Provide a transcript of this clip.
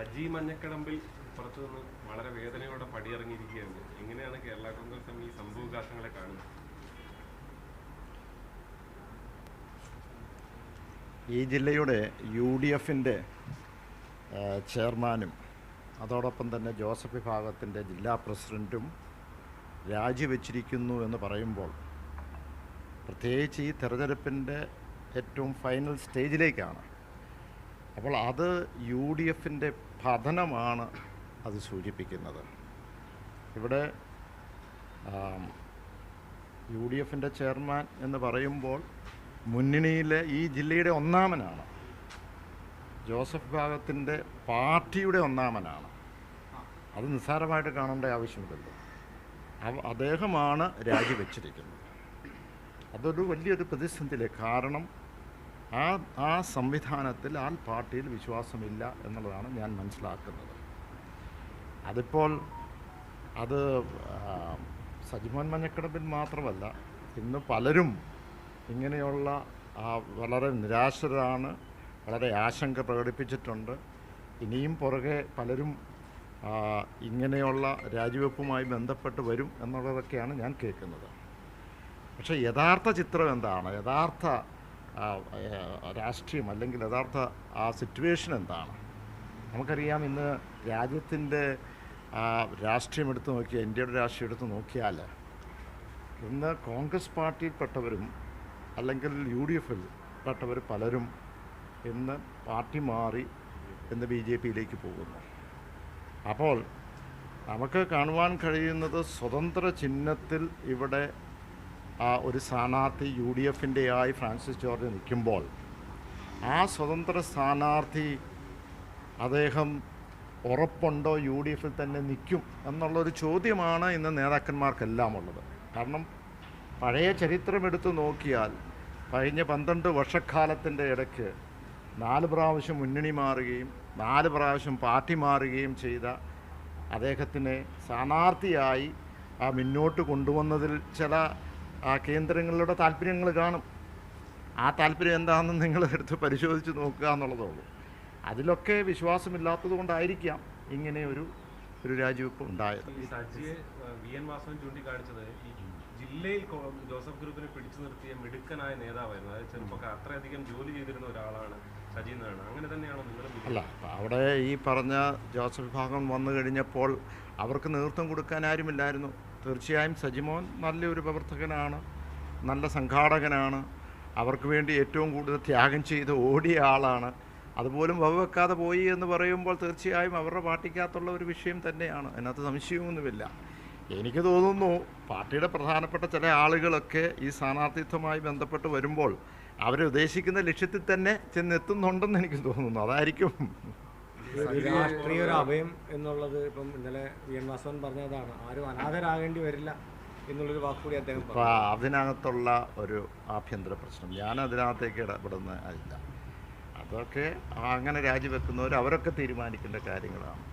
സജി മഞ്ഞക്കടമ്പിൽ പുറത്തു നിന്ന് വളരെ വേദനയോടെ പടിയിറങ്ങിയിരിക്കുകയാണ്. എങ്ങനെയാണ് കേരള കോൺഗ്രസ് ഈ സംഭവകാശങ്ങളെ കാണുന്നത്? ഈ ജില്ലയുടെ യു ഡി എഫിന്റെ ചെയർമാനും അതോടൊപ്പം തന്നെ ജോസഫ് വിഭാഗത്തിന്റെ ജില്ലാ പ്രസിഡന്റും രാജിവെച്ചിരിക്കുന്നു എന്ന് പറയുമ്പോൾ പ്രത്യേകിച്ച് ഈ തെരഞ്ഞെടുപ്പിന്റെ ഏറ്റവും ഫൈനൽ സ്റ്റേജിലേക്കാണ്. അപ്പോൾ അത് യു ഡി എഫിന്റെ പതനമാണ് അത് സൂചിപ്പിക്കുന്നത്. ഇവിടെ യു ഡി എഫിന്റെ ചെയർമാൻ എന്ന് പറയുമ്പോൾ മുന്നണിയിലെ ഈ ജില്ലയുടെ ഒന്നാമനാണ്. ജോസഫ് ഭാഗത്തിന്റെ പാർട്ടിയുടെ ഒന്നാമനാണ്. അത് നിസ്സാരമായിട്ട് കാണേണ്ട ആവശ്യമില്ലല്ലോ. അദ്ദേഹമാണ് രാജിവെച്ചിരിക്കുന്നത്. അതൊരു വലിയൊരു പ്രതിസന്ധിയിലെ കാരണം ആ ആ സംവിധാനത്തിൽ ആ പാർട്ടിയിൽ വിശ്വാസമില്ല എന്നുള്ളതാണ് ഞാൻ മനസ്സിലാക്കുന്നത്. അതിപ്പോൾ അത് സജിമോൻ മഞ്ഞക്കടമ്പിൽ മാത്രമല്ല ഇന്ന് പലരും ഇങ്ങനെയുള്ള വളരെ നിരാശരാണ് വളരെ ആശങ്ക പ്രകടിപ്പിച്ചിട്ടുണ്ട്. ഇനിയും പുറകെ പലരും ഇങ്ങനെയുള്ള രാജിവെപ്പുമായി ബന്ധപ്പെട്ട് വരും എന്നുള്ളതൊക്കെയാണ് ഞാൻ കേൾക്കുന്നത്. പക്ഷേ യഥാർത്ഥ ചിത്രം എന്താണ്? യഥാർത്ഥ രാഷ്ട്രീയം അല്ലെങ്കിൽ യഥാർത്ഥ ആ സിറ്റുവേഷൻ എന്താണ്? നമുക്കറിയാം ഇന്ന് രാജ്യത്തിന്റെ രാഷ്ട്രീയം എടുത്തു നോക്കിയാൽ ഇന്ത്യയുടെ രാഷ്ട്രീയം എടുത്തു നോക്കിയാൽ ഇന്ന് കോൺഗ്രസ് പാർട്ടിയിൽപ്പെട്ടവരും അല്ലെങ്കിൽ യു ഡി എഫിൽ പെട്ടവർ പലരും ഇന്ന് പാർട്ടി മാറി ഇന്ന് ബി ജെ പിയിലേക്ക് പോകുന്നു. അപ്പോൾ നമുക്ക് കാണുവാൻ കഴിയുന്നത് സ്വതന്ത്ര ചിഹ്നത്തിൽ ഇവിടെ ആ ഒരു സ്ഥാനാർത്ഥി യു ഡി എഫിന്റെ ആയി ഫ്രാൻസിസ് ജോർജ് നിൽക്കുമ്പോൾ ആ സ്വതന്ത്ര സ്ഥാനാർത്ഥി അദ്ദേഹം ഉറപ്പുണ്ടോ യു ഡി എഫിൽ തന്നെ നിൽക്കും എന്നുള്ളൊരു ചോദ്യമാണ് ഇന്ന് നേതാക്കന്മാർക്കെല്ലാം ഉള്ളത്. കാരണം പഴയ ചരിത്രം എടുത്തു നോക്കിയാൽ കഴിഞ്ഞ പന്ത്രണ്ട് വർഷക്കാലത്തിന്റെ ഇടയ്ക്ക് നാല് പ്രാവശ്യം മുന്നണി മാറുകയും നാല് പ്രാവശ്യം പാർട്ടി മാറുകയും ചെയ്ത അദ്ദേഹത്തിനെ സ്ഥാനാർത്ഥിയായി ആ മുന്നോട്ട് കൊണ്ടുവന്നതിൽ ചില ആ കേന്ദ്രങ്ങളുടെ താല്പര്യങ്ങൾ കാണും. ആ താല്പര്യം എന്താണെന്ന് നിങ്ങൾ എടുത്ത് പരിശോധിച്ച് നോക്കുക എന്നുള്ളതേ ഉള്ളൂ അതിലൊക്കെ വിശ്വാസമില്ലാത്തത് കൊണ്ടായിരിക്കാം ഇങ്ങനെ ഒരു ഒരു രാജിവെപ്പ് ഉണ്ടായത്. വി എൻ വാസവൻ ചൂണ്ടിക്കാണിച്ചത് ജില്ലയിൽ ജോസഫ് ഗ്രൂപ്പിനെ പിടിച്ചു നിർത്തിയ മിടുക്കനായ നേതാവായിരുന്നു. അതായത് ചെറുപ്പക്കാർ അത്രയധികം ജോലി ചെയ്തിരുന്ന ഒരാളാണ് സജി എന്നാണ്. അങ്ങനെ തന്നെയാണോ നിങ്ങൾ അല്ല അവിടെ ഈ പറഞ്ഞ ജോസഫ് വിഭാഗം വന്നു കഴിഞ്ഞപ്പോൾ അവർക്ക് നേതൃത്വം കൊടുക്കാൻ ആരുമില്ലായിരുന്നു. തീർച്ചയായും സജിമോൻ നല്ലൊരു പ്രവർത്തകനാണ് നല്ല സംഘാടകനാണ്. അവർക്ക് വേണ്ടി ഏറ്റവും കൂടുതൽ ത്യാഗം ചെയ്ത് ഓടിയ ആളാണ്. അതുപോലും വകവെക്കാതെ പോയി എന്ന് പറയുമ്പോൾ തീർച്ചയായും അവരുടെ പാർട്ടിക്കകത്തുള്ള ഒരു വിഷയം തന്നെയാണ്. അതിനകത്ത് സംശയമൊന്നുമില്ല. എനിക്ക് തോന്നുന്നു പാർട്ടിയുടെ പ്രധാനപ്പെട്ട ചില ആളുകളൊക്കെ ഈ സ്ഥാനാർത്ഥിത്വമായി ബന്ധപ്പെട്ട് വരുമ്പോൾ അവരുദ്ദേശിക്കുന്ന ലക്ഷ്യത്തിൽ തന്നെ ചെന്നെത്തുന്നുണ്ടെന്ന് എനിക്ക് തോന്നുന്നു. അതായിരിക്കും. രാഷ്ട്രീയ ഒരു അഭയം എന്നുള്ളത് ഇപ്പം ഇന്നലെ വി എൻ വാസവൻ പറഞ്ഞതാണ്. ആരും അനാഥരാകേണ്ടി വരില്ല എന്നുള്ളൊരു വാക്കുകൂടി അദ്ദേഹം അപ്പോൾ അതിനകത്തുള്ള ഒരു ആഭ്യന്തര പ്രശ്നം. ഞാൻ അതിനകത്തേക്ക് ഇടപെടുന്ന അല്ല അതൊക്കെ അങ്ങനെ രാജിവെക്കുന്നവർ അവരൊക്കെ തീരുമാനിക്കേണ്ട കാര്യങ്ങളാണ്.